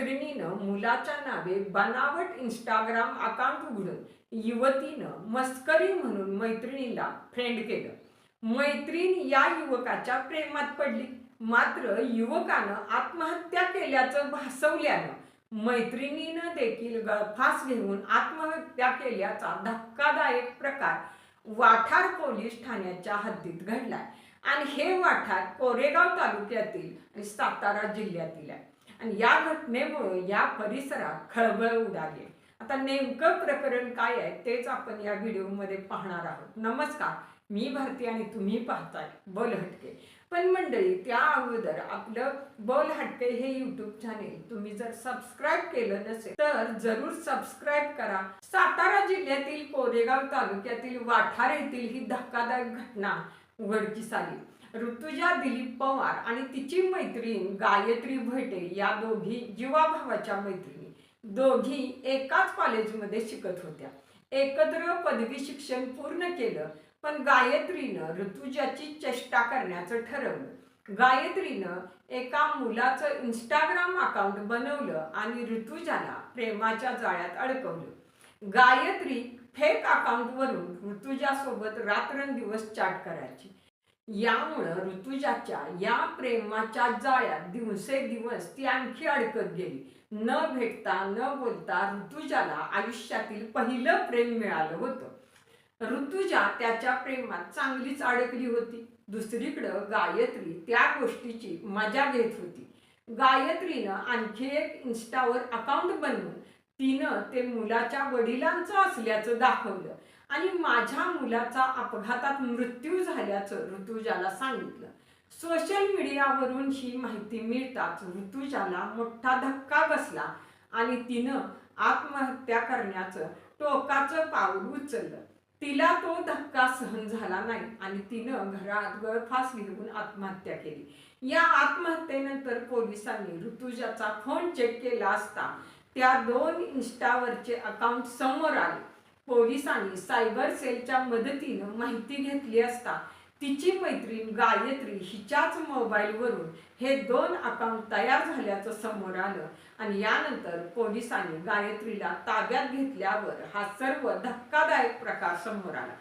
मैत्रिणीनं मुलाच्या नावे बनावट इंस्टाग्राम अकाउंट उघडून युवतीनं मस्करी म्हणून मैत्रिणीला फ्रेंड केलं. मैत्रीण या युवकाच्या प्रेमात पडली. मात्र युवकानं आत्महत्या केल्याचं भासवल्यानं मैत्रिणीनं देखील गळफास घेऊन आत्महत्या केल्याचा धक्कादायक प्रकार वाठार पोलीस ठाण्याच्या हद्दीत घडलाय. आणि हे वाठार कोरेगाव तालुक्यातील आणि सातारा जिल्ह्यातील आहे. आणि या घटनेमुळे या परिसरात खळबळ उडाली. आता नेमकं प्रकरण काय आहे तेच आपण या व्हिडिओमध्ये पाहणार आहोत. नमस्कार मी भारती आणि तुम्ही पाहताय बोल हटके. पण मंडळी त्या अगोदर आपलं बोल हटके हे यूट्यूब चॅनेल तुम्ही जर सबस्क्राईब केलं नसेल तर जरूर सबस्क्राईब करा. सातारा जिल्ह्यातील कोरेगाव तालुक्यातील वाठार येथील ही धक्कादायक घटना उघडकीस आली ऋतुजा दिलीप पवार आणि तिची मैत्रीण गायत्री भटे या दोघी जीवाभावाच्या मैत्रिणी. दोघी एकाच कॉलेजमध्ये शिकत होत्या. एकत्र पदवी शिक्षण पूर्ण केलं पण गायत्रीनं ऋतुजाची चेष्टा करण्याचं ठरवलं. गायत्रीनं एका मुलाचं इंस्टाग्राम अकाउंट बनवलं आणि ऋतुजाला प्रेमाच्या जाळ्यात अडकवलं. गायत्री फेक अकाउंटवरून ऋतुजासोबत रात्रंदिवस चॅट करायची. यामुळं ऋतुजाच्या या प्रेमाच्या जाळ्यात दिवसेंदिवस ती आणखी अडकत गेली. न भेटता न बोलता ऋतुजाला आयुष्यातील पहिलं प्रेम मिळालं होतं. ऋतुजा त्याच्या प्रेमात चांगलीच अडकली होती. दुसरीकडं गायत्री त्या गोष्टीची मजा घेत होती. गायत्रीनं आणखी एक इन्स्टावर अकाउंट बनवून तिनं ते मुलाच्या वडिलांचं असल्याचं दाखवलं आणि माझ्या मुलाचा अपघातात मृत्यू झाल्याचं ऋतुजाला सांगितलं. सोशल मीडियावरून ही माहिती मिळताच ऋतुजाला मोठा धक्का बसला आणि तिनं आत्महत्या करण्याचं टोकाचं पाऊल उचललं. तिला तो धक्का सहन झाला नाही आणि तिनं घरात गळफास घेऊन आत्महत्या केली. या आत्महत्येनंतर पोलिसांनी ऋतुजाचा फोन चेक केला असता त्या दोन इन्स्टावरचे अकाउंट समोर आले. पोलिसांनी सायबर सेलच्या मदतीनं माहिती घेतली असता तिची मैत्रीण गायत्री हिच्याच मोबाईलवरून हे दोन अकाउंट तयार झाल्याचं समोर आलं आणि यानंतर पोलिसांनी गायत्रीला ताब्यात घेतल्यावर हा सर्व धक्कादायक प्रकार समोर आला.